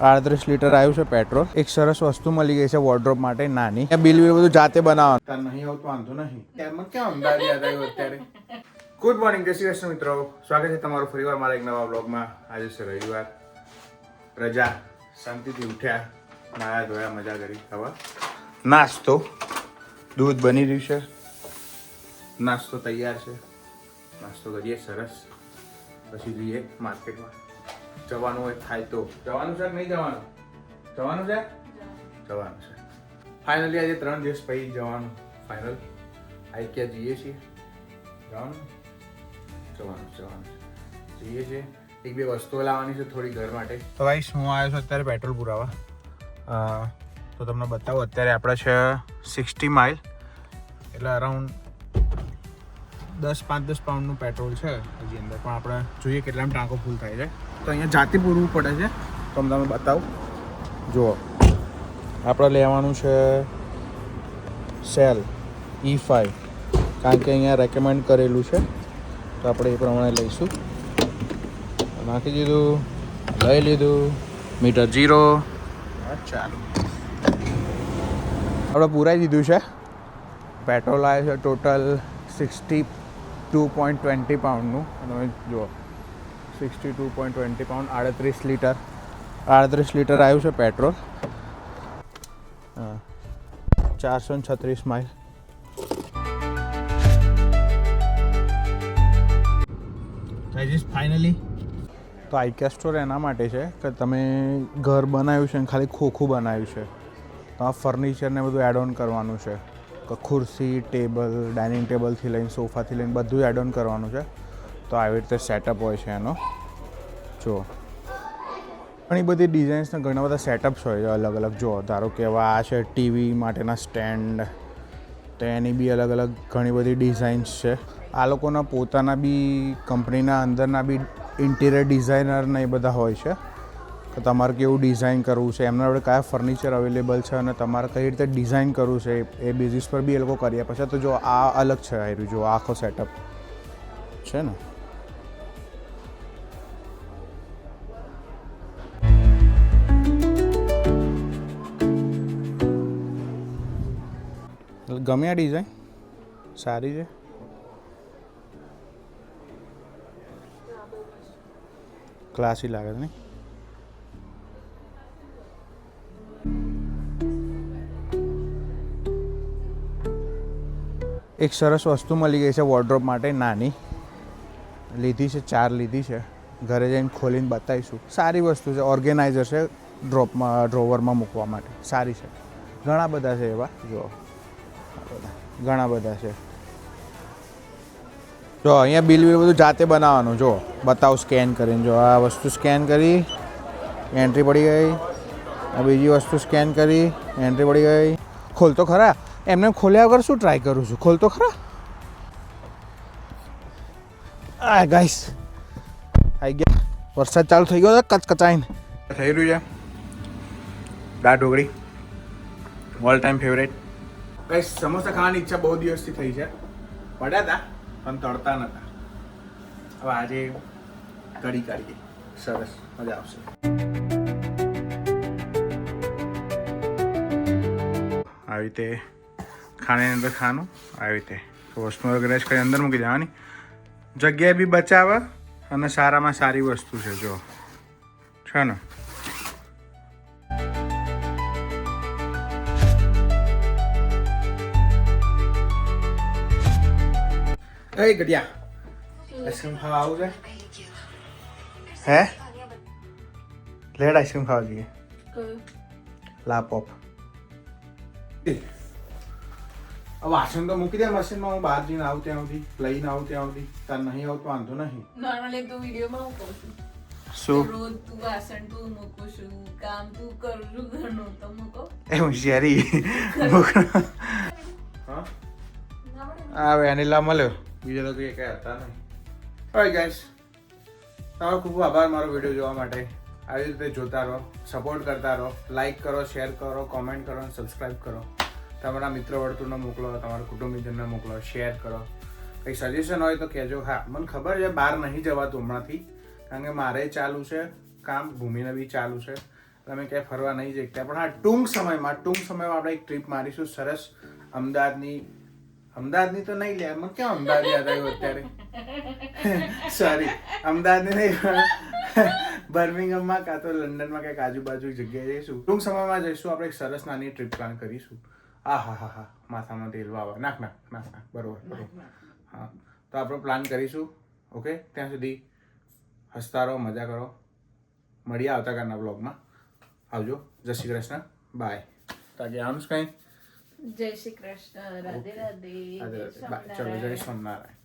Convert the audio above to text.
આડત્રીસ લીટર આવ્યું છે પેટ્રોલ. એક સરસ વસ્તુ મળી ગઈ છે વોર્ડ્રોપ માટે નાની. બિલ બિલ બધું જાતે બનાવવાનું. નહીં આવતું વાંધો નહીં. ત્યારમાં ક્યાં અમદાવાદ યાદ આવ્યું અત્યારે? ગુડ મોર્નિંગ જય શ્રી કૃષ્ણ મિત્રો. સ્વાગત છે તમારું ફરીવાર મારા એક નવા બ્લોગમાં આજે છે રવિવાર. રજા. શાંતિથી ઉઠ્યા. નાયા ધોયા મજા કરી. હવે નાસ્તો. દૂધ બની રહ્યું છે. નાસ્તો તૈયાર છે. નાસ્તો કરીએ સરસ. પછી જઈએ માર્કેટમાં જવાનું હોય થાય તો. જવાનું છે કે નહીં જવાનું? જવાનું છે? જવાનું છે. ફાઇનલી આજે ત્રણ દિવસ પછી જવાનું. ફાઇનલ આઈ ક્યાં જઈએ છીએ. જવાનું. જવાનું જવાનું. જઈએ છીએ. એક બે વસ્તુઓ લાવવાની છે થોડી ઘર માટે. તો ભાઈ હું આવ્યો છું અત્યારે પેટ્રોલ પુરાવા. તો તમને બતાવું, અત્યારે આપણે છે સિક્સટી માઇલ એટલે અરાઉન્ડ દસ, પાંચ, દસ પાઉન્ડનું પેટ્રોલ છે હજી અંદર. પણ આપણે જોઈએ કેટલામાં ટાંકો ફૂલ થાય છે. તો અહીંયા જાતે પૂરવું પડે છે. તો હું તમને બતાવું. જુઓ. આપણે લેવાનું છે સેલ ઈ ફાઈવ કારણ કે અહીંયા રેકમેન્ડ કરેલું છે. તો આપણે એ પ્રમાણે લઈશું. નાખી દીધું. લઈ લીધું. Meter zero. ચાલો. આપણે પૂરાઈ દીધું છે. પેટ્રોલ આવ્યું છે total sixty two point twenty પાઉન્ડનું તમે જુઓ sixty two point twenty pound આડત્રીસ લીટર. આડત્રીસ લીટર આવ્યું છે પેટ્રોલ. ચારસો ને છત્રીસ માઇલ. ફાઇનલી તો આઈકે સ્ટોર એના માટે છે કે તમે ઘર બનાવ્યું છે ને ખાલી ખોખું બનાવ્યું છે. તો આ ફર્નિચરને બધું એડ ઓન કરવાનું છે. ખુરશી, ટેબલ, ડાઇનિંગ ટેબલથી લઈને સોફાથી લઈને બધું એડ ઓન કરવાનું છે. તો આવી રીતે સેટઅપ હોય છે એનો. જો. ઘણી બધી ડિઝાઇન્સના ઘણા બધા સેટઅપ્સ હોય છે અલગ અલગ. જો, ધારો કે આ છે ટીવી માટેના સ્ટેન્ડ તો એની બી અલગ અલગ ઘણી બધી ડિઝાઇન્સ છે. આ લોકોના પોતાના બી કંપનીના અંદરના બી ઇન્ટિરિયર ડિઝાઇનર ને એ બધા હોય છે. કે તમારે કેવું ડિઝાઇન કરવું છે, એમના આપણે કયા ફર્નિચર અવેલેબલ છે અને તમારે કઈ રીતે ડિઝાઇન કરવું છે, એ બેઝિસ પર બી એ લોકો કરી આપે છે તો જો આ અલગ છે આ રહ્યું જો આખો સેટઅપ છે ને. ગમે આ ડિઝાઇન સારી છે? ક્લાસી લાગે છે નહીં એક સરસ વસ્તુ મળી ગઈ છે વોર્ડ્રોપ માટે, નાની. લીધી છે, ચાર લીધી છે. ઘરે જઈને ખોલીને બતાવીશું. સારી વસ્તુ છે ઓર્ગેનાઇઝર છે ડ્રોપમાં ડ્રોવરમાં મૂકવા માટે. સારી છે. ઘણા બધા છે એવા. જો ઘણા બધા છે. જો, અહીંયા બિલ બિલ બધું જાતે બનાવવાનું જો બતાવ સ્કેન કરીને. જો, આ વસ્તુ સ્કેન કરી. એન્ટ્રી પડી ગઈ. આ બીજી વસ્તુ સ્કેન કરી. એન્ટ્રી પડી ગઈ. ખોલતો ખરા? એમને ખોલ્યા વગર શું ટ્રાય કરું છું? ખોલતો ખરા? આ ગાઈસ આવી ગયા. વરસાદ ચાલુ થઈ ગયો કચકચાઈને થઈ રહ્યું છે? દાળ ઢોકળી. All time favourite guys samosa ખાવાની ઈચ્છા બહુ દિવસથી થઈ છે. પડ્યા હતા પણ તળતા નતા. હવે આજે કઢી કાઢીએ. સરસ મજા આવશે. આવી રીતે ખાને અંદર ખાનું આવી રીતે. વસ્તુ વગેરે કરી અંદર મૂકી દેવાની. જગ્યા બી બચાવે અને સારામાં સારી વસ્તુ છે જો છે ને? એ ગડિયા આઈસ્ક્રીમ ખાવા આવું છે? હે? લેડ આઈસ્ક્રીમ ખાવા જોઈએ. લા પોપ વાસણ તો મૂકી દે મશીનમાં હું બહાર જઈને આવું ત્યાં સુધી લઈને આવું ત્યાં સુધી. તાર નહીં આવતું વાંધો નહીં. નોર્મલી તું વિડીયોમાં હું કહું છું. શું? રોજ તું વાસણ તું મૂકું છું કામ તું કરું છું ઘરનું તો મૂકો. એ હોશિયારી. હા? આ વેનીલા મળ્યો. બીજા તો કંઈ કઈ હતા નહીં. હવે ગાઈસ તમારો ખૂબ ખૂબ આભાર મારો વીડિયો જોવા માટે. આવી રીતે જોતા રહો સપોર્ટ કરતા રહો લાઈક કરો શેર કરો કોમેન્ટ કરો અને સબસ્ક્રાઈબ કરો. તમારા મિત્ર વર્તુળને મોકલો, તમારા કુટુંબીજનને મોકલો શેર કરો. કંઈ સજેશન હોય તો કહેજો. હા, મને ખબર છે, બહાર નહીં જવાતું હમણાંથી, કારણ કે મારે ચાલુ છે કામ, ભૂમિને બી ચાલુ છે. તમે ક્યાંય ફરવા નહીં જઈ શકતા. પણ હા, ટૂંક સમયમાં ટૂંક સમયમાં આપણે એક ટ્રીપ મારીશું. સરસ અમદાવાદની અમદાવાદની તો નહીં લે મને કેમ અમદાવાદ યાદ આવ્યું અત્યારે? સોરી અમદાવાદની નહીં બર્મિંગમમાં કાં તો લંડનમાં ક્યાંક આજુબાજુ જગ્યાએ જઈશું. ટૂંક સમયમાં જઈશું, આપણે એક સરસ નાની ટ્રીપ પ્લાન કરીશું. આ હા હા હા. માથામાં તેલ વાવા નાખ નાખ નાખ નાખ. બરોબર બરોબર. હા. તો આપણો પ્લાન કરીશું ઓકે ત્યાં સુધી હસતા રહો મજા કરો. મળીએ આવતાકાલના બ્લોગમાં આવજો. જય શ્રી કૃષ્ણ. બાય તાકે આનું કંઈ? જય શ્રી કૃષ્ણ. રાધે રાધે. ચલો જય. સોમનારાયણ